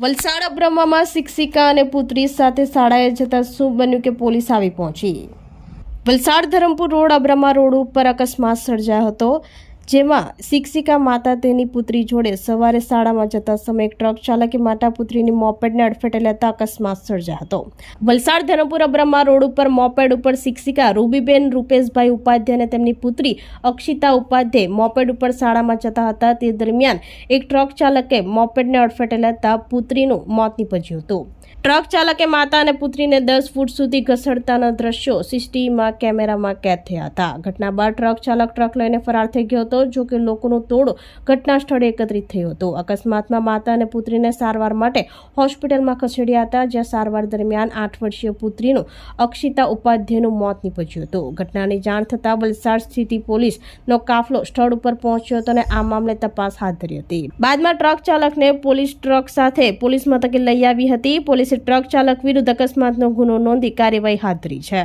વલસાડ અબ્રહ્મામાં શિક્ષિકા અને પુત્રી સાથે શાળાએ જતા શું બન્યું કે પોલીસ આવી પહોંચી? વલસાડ ધરમપુર રોડ અબ્રહ્મા રોડ ઉપર અકસ્માત સર્જાયો હતો. જેમાં શિક્ષિકા માતા તેની પુત્રી જોડે સવારે શાળામાં જતા સમયે ટ્રક ચાલકે માતા પુત્રીની મોપેડને અડફેટે લેતા અકસ્માત સર્જા હતો. વલસાડ ધરમપુર અબ્રહ્મા રોડ ઉપર મોપેડ ઉપર શિક્ષિકા રૂબીબેન રૂપેશભાઈ ઉપાધ્યાય અને તેમની પુત્રી અક્ષિતા ઉપાધ્યાય મોપેડ ઉપર શાળામાં જતા હતા. તે દરમિયાન એક ટ્રક ચાલકે મોપેડને અડફેટે લેતા પુત્રીનું મોત નીપજ્યું હતું. ટ્રક ચાલકે માતા અને પુત્રીને દસ ફૂટ સુધી ઘસડતાના દ્રશ્યો સીસીટીવીમાં કેમેરામાં કેદ થયા હતા. ઘટના બાદ ટ્રક ચાલક ટ્રક લઈને ફરાર થઈ ગયો હતો, જો કે લોકોનો ટોળો ઘટના સ્થળે એકત્રિત થયો હતો. અકસ્માતમાં માતા અને પુત્રીને સારવાર માટે હોસ્પિટલમાં ખસેડ્યા હતા, જ્યાં સારવાર દરમિયાન આઠ વર્ષીય પુત્રીનું અક્ષિતા ઉપાધ્યાયનું મોત નીપજ્યું હતું. ઘટનાની જાણ થતાં વલસાડ સ્થિતિ પોલીસનો કાફલો સ્થળ ઉપર પહોંચ્યો હતો અને આ મામલે તપાસ હાથ ધરી હતી. બાદમાં ટ્રક ચાલકને પોલીસ ટ્રક સાથે પોલીસ મથકે લઈ આવી હતી. પોલીસે ટ્રક ચાલક વિરુદ્ધ અકસ્માતનો ગુનો નોંધી કાર્યવાહી હાથ ધરી છે.